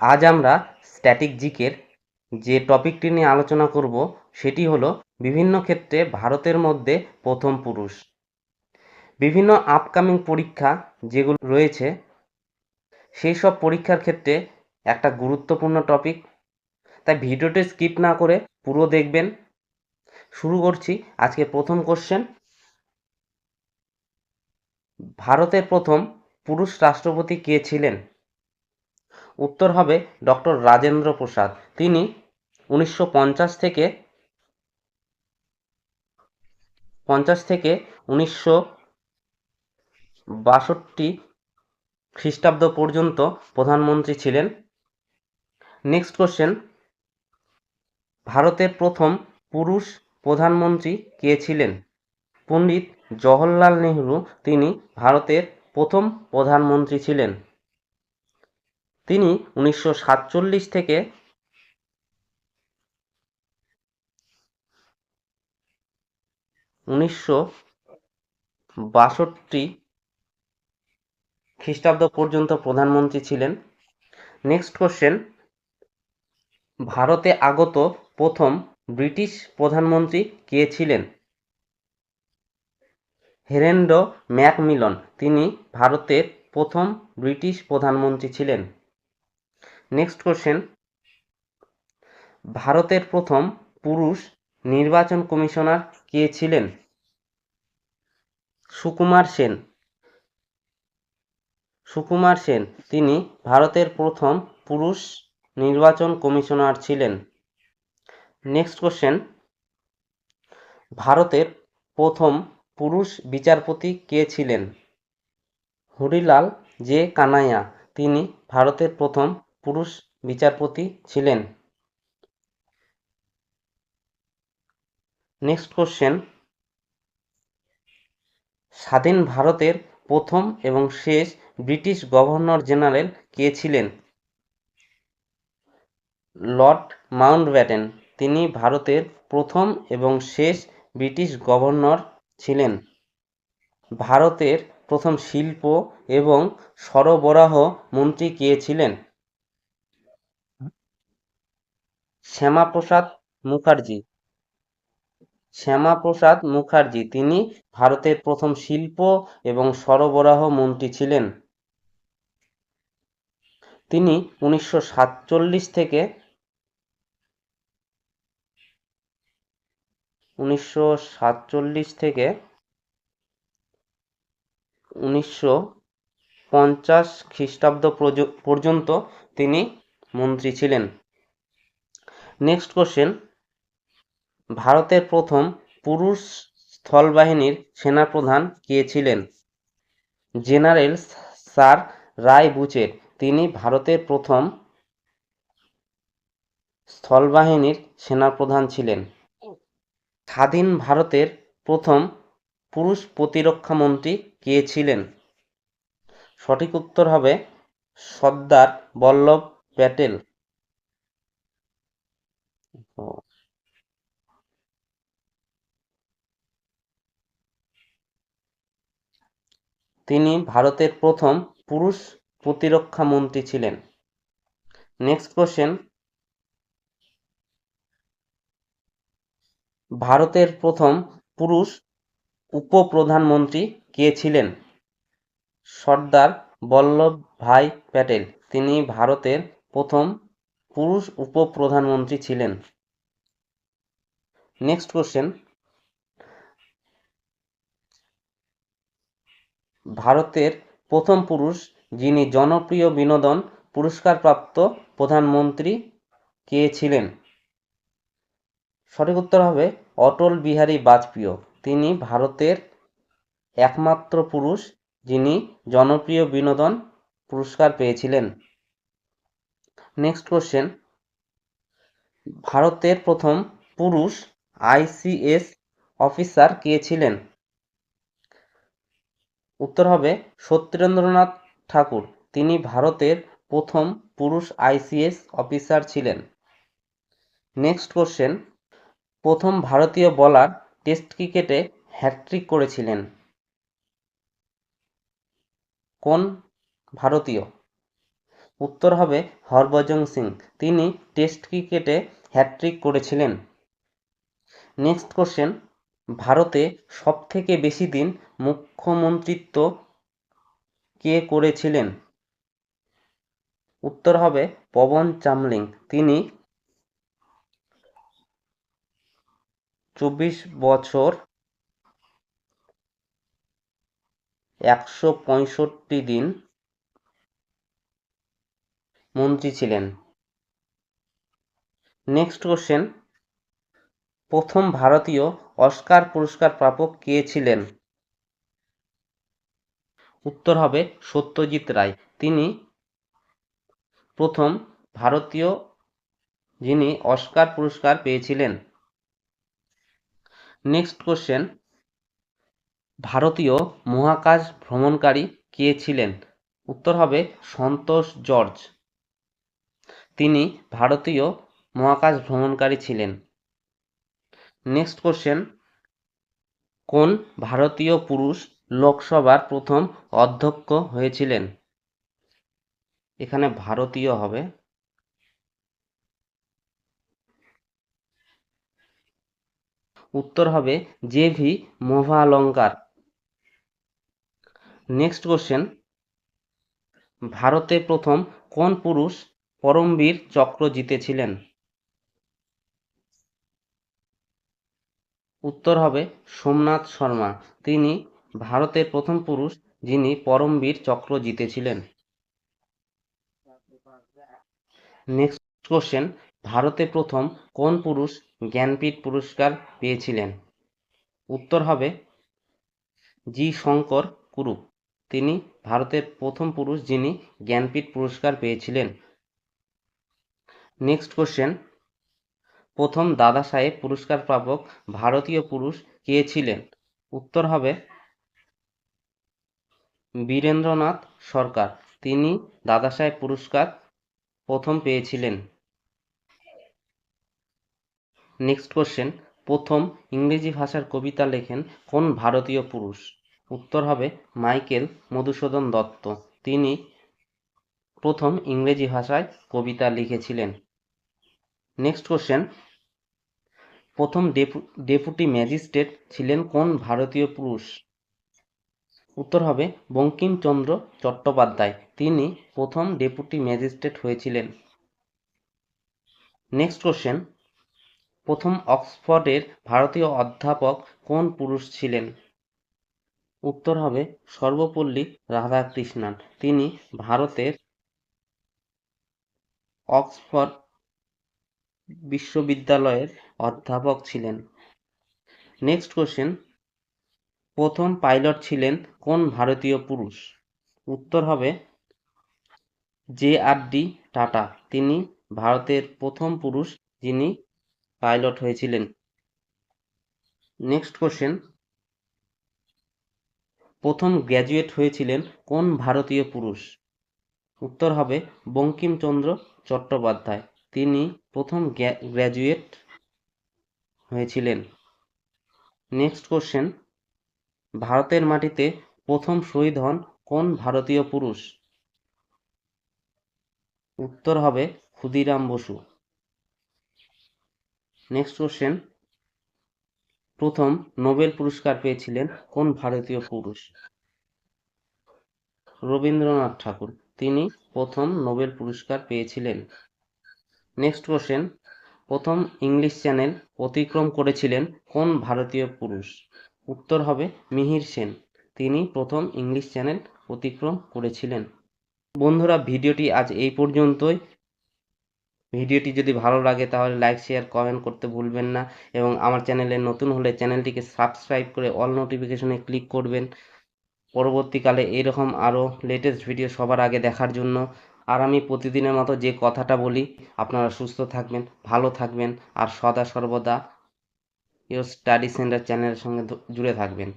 আজ আমরা স্ট্যাটিক জিকের যে টপিকটি নিয়ে আলোচনা করব, সেটি হলো বিভিন্ন ক্ষেত্রে ভারতের মধ্যে প্রথম পুরুষ। বিভিন্ন আপকামিং পরীক্ষা যেগুলো রয়েছে, সেই সব পরীক্ষার ক্ষেত্রে একটা গুরুত্বপূর্ণ টপিক তাই ভিডিওটি স্কিপ না করে পুরো দেখবেন। শুরু করছি আজকে প্রথম কোশ্চেন ভারতের প্রথম পুরুষ রাষ্ট্রপতি কে ছিলেন? উত্তর হবে ডক্টর রাজেন্দ্র প্রসাদ। তিনি উনিশশো পঞ্চাশ থেকে পঞ্চাশ থেকে উনিশশো বাষট্টি খ্রিস্টাব্দ পর্যন্ত প্রধানমন্ত্রী ছিলেন। নেক্সট কোশ্চেন ভারতের প্রথম পুরুষ প্রধানমন্ত্রী কে ছিলেন? পণ্ডিত জওহরলাল নেহরু। তিনি ভারতের প্রথম প্রধানমন্ত্রী ছিলেন। তিনি উনিশশো সাতচল্লিশ থেকে উনিশশো বাষট্টি খ্রিস্টাব্দ পর্যন্ত প্রধানমন্ত্রী ছিলেন। নেক্সট কোশ্চেন ভারতে আগত প্রথম ব্রিটিশ প্রধানমন্ত্রী কে ছিলেন? হেরেন্ডো ম্যাকমিলন। তিনি ভারতের প্রথম ব্রিটিশ প্রধানমন্ত্রী ছিলেন। নেক্সট কোশ্চেন ভারতের প্রথম পুরুষ নির্বাচন কমিশনার কে ছিলেন? সুকুমার সেন। সুকুমার সেন, তিনি ভারতের প্রথম পুরুষ নির্বাচন কমিশনার ছিলেন। নেক্সট কোশ্চেন ভারতের প্রথম পুরুষ বিচারপতি কে ছিলেন? হরিলাল জে কানাইয়া, তিনি ভারতের প্রথম পুরুষ বিচারপতি ছিলেন। নেক্সট কোশ্চেন স্বাধীন ভারতের প্রথম এবং শেষ ব্রিটিশ গভর্নর জেনারেল কে ছিলেন? Lord Mountbatten. তিনি ভারতের প্রথম এবং শেষ ব্রিটিশ গভর্নর ছিলেন। ভারতের প্রথম শিল্প এবং সরবরাহ মন্ত্রী কে ছিলেন? শ্যামাপ্রসাদ মুখার্জি। শ্যামাপ্রসাদ মুখার্জি, তিনি ভারতের প্রথম শিল্প এবং সরবরাহ মন্ত্রী ছিলেন। তিনি উনিশশো সাতচল্লিশ থেকে উনিশশো সাতচল্লিশ থেকে উনিশশো পঞ্চাশ খ্রিস্টাব্দ পর্যন্ত তিনি মন্ত্রী ছিলেন। নেক্সট কোশ্চেন ভারতের প্রথম পুরুষ স্থলবাহিনীর সেনাপ্রধান কে ছিলেন? জেনারেল স্যার রায় বুচের তিনি ভারতের প্রথম স্থলবাহিনীর সেনাপ্রধান ছিলেন। স্বাধীন ভারতের প্রথম পুরুষ প্রতিরক্ষা মন্ত্রী কে ছিলেন? সঠিক উত্তর হবে সর্দার বল্লভ প্যাটেল। তিনি ভারতের প্রথম পুরুষ প্রতিরক্ষা মন্ত্রী ছিলেন। নেক্সট কোশ্চেন ভারতের প্রথম পুরুষ উপপ্রধানমন্ত্রী কে ছিলেন? সর্দার বল্লভ ভাই প্যাটেল। তিনি ভারতের প্রথম পুরুষ উপপ্রধানমন্ত্রী ছিলেন। নেক্সট কোশ্চেন ভারতের প্রথম পুরুষ যিনি জনপ্রিয় বিনোদন পুরস্কারপ্রাপ্ত প্রধানমন্ত্রী কে ছিলেন? সঠিক উত্তর হবে অটল বিহারী বাজপেয়ী। তিনি ভারতের একমাত্র পুরুষ যিনি জনপ্রিয় বিনোদন পুরস্কার পেয়েছিলেন। নেক্সট কোশ্চেন ভারতের প্রথম পুরুষ আইসিএস অফিসার কে ছিলেন? উত্তর হবে সত্যেন্দ্রনাথ ঠাকুর। তিনি ভারতের প্রথম পুরুষ আইসিএস অফিসার ছিলেন। Next question. প্রথম ভারতীয় বলার টেস্ট ক্রিকেটে হ্যাট্রিক করেছিলেন। কোন ভারতীয়? উত্তর হবে হরভজন সিং। তিনি টেস্ট ক্রিকেটে হ্যাট্রিক করেছিলেন। নেক্সট কোশ্চেন ভারতে সবথেকে বেশি দিন মুখ্যমন্ত্রিত্ব কে করেছিলেন? উত্তর হবে পবন চামলিং। তিনি চব্বিশ বছর একশো পঁয়ষট্টি দিন মন্ত্রী ছিলেন। নেক্সট কোশ্চেন প্রথম ভারতীয় অস্কার পুরস্কার প্রাপক কে ছিলেন? উত্তর হবে সত্যজিৎ রায়। তিনি প্রথম ভারতীয় যিনি অস্কার পুরস্কার পেয়েছিলেন। Next question. ভারতীয় মহাকাশ ভ্রমণকারী কে ছিলেন? উত্তর হবে সন্তোষ জর্জ। তিনি ভারতীয় মহাকাশ ভ্রমণকারী ছিলেন। নেক্সট কোশ্চেন কোন ভারতীয় পুরুষ লোকসভার প্রথম অধ্যক্ষ হয়েছিলেন? এখানে ভারতীয় হবে। উত্তর হবে J V Mavalankar next question ভারতে প্রথম কোন পুরুষ পরমবীর চক্র জিতেছিলেন? উত্তর হবে সোমনাথ শর্মা। তিনি ভারতের প্রথম পুরুষ যিনি পরমবীর চক্র জিতেছিলেন। নেক্সট কোশ্চেন ভারতে প্রথম কোন পুরুষ জ্ঞানপীঠ পুরস্কার পেয়েছিলেন? উত্তর হবে জি শঙ্কর কুরুপ তিনি ভারতের প্রথম পুরুষ যিনি জ্ঞানপীঠ পুরস্কার পেয়েছিলেন। নেক্সট কোশ্চেন প্রথম দাদা সাহেব পুরস্কার প্রাপক ভারতীয় পুরুষ কে ছিলেন? উত্তর হবে বীরেন্দ্রনাথ সরকার। তিনি দাদা সাহেব পুরস্কার প্রথম পেয়েছিলেন। Next question. প্রথম ইংরেজি ভাষার কবিতা লেখেন কোন ভারতীয় পুরুষ? উত্তর হবে মাইকেল মধুসূদন দত্ত। তিনি প্রথম ইংরেজি ভাষায় কবিতা লিখেছিলেন। নেক্সট কোশ্চেন প্রথম ডেপু, ডেপুটি ম্যাজিস্ট্রেট ছিলেন কোন ভারতীয় পুরুষ? উত্তর হবে বঙ্কিমচন্দ্র চট্টোপাধ্যায়। তিনি প্রথম ডেপুটি ম্যাজিস্ট্রেট হয়েছিলেন। নেক্সট কোশ্চেন প্রথম অক্সফোর্ডের ভারতীয় অধ্যাপক কোন পুরুষ ছিলেন? উত্তর হবে সর্বপল্লী রাধাকৃষ্ণান। তিনি ভারতের অক্সফোর্ড বিশ্ববিদ্যালয়ের অধ্যাপক ছিলেন। নেক্সট কোশ্চেন প্রথম পাইলট ছিলেন কোন ভারতীয় পুরুষ? উত্তর হবে জে আর ডি টাটা। তিনি ভারতের প্রথম পুরুষ যিনি পাইলট হয়েছিলেন। নেক্সট কোশ্চেন প্রথম গ্র্যাজুয়েট হয়েছিলেন কোন ভারতীয় পুরুষ? উত্তর হবে বঙ্কিমচন্দ্র চট্টোপাধ্যায়। তিনি প্রথম গ্র্যাজুয়েট হয়েছিলেন। Next question. ভারতের মাটিতে প্রথম শহীদ হন কোন ভারতীয় পুরুষ? উত্তর হবে ক্ষুদিরাম বসু। Next question. প্রথম নোবেল পুরস্কার পেয়েছিলেন কোন ভারতীয় পুরুষ? রবীন্দ্রনাথ ঠাকুর। তিনি প্রথম নোবেল পুরস্কার পেয়েছিলেন। নেক্সট কোশ্চেন প্রথম ইংলিশ চ্যানেল অতিক্রম করেছিলেন কোন ভারতীয় পুরুষ? উত্তর হবে মিহির সেন। তিনি প্রথম ইংলিশ চ্যানেল অতিক্রম করেছিলেন। বন্ধুরা, ভিডিওটি আজ এই পর্যন্তই। ভিডিওটি যদি ভালো লাগে, তাহলে লাইক শেয়ার কমেন্ট করতে ভুলবেন না এবং আমার চ্যানেলে নতুন হলে চ্যানেলটিকে সাবস্ক্রাইব করে অল নোটিফিকেশনে ক্লিক করবেন। পরবর্তীকালে এরকম আরও লেটেস্ট ভিডিও সবার আগে দেখার জন্য আর আমি প্রতিদিনের মতো যে কথাটা বলি, আপনারা সুস্থ থাকবেন, ভালো থাকবেন, আর সদা সর্বদা ইয়োর স্টাডি সেন্টার চ্যানেলের সঙ্গে জুড়ে থাকবেন।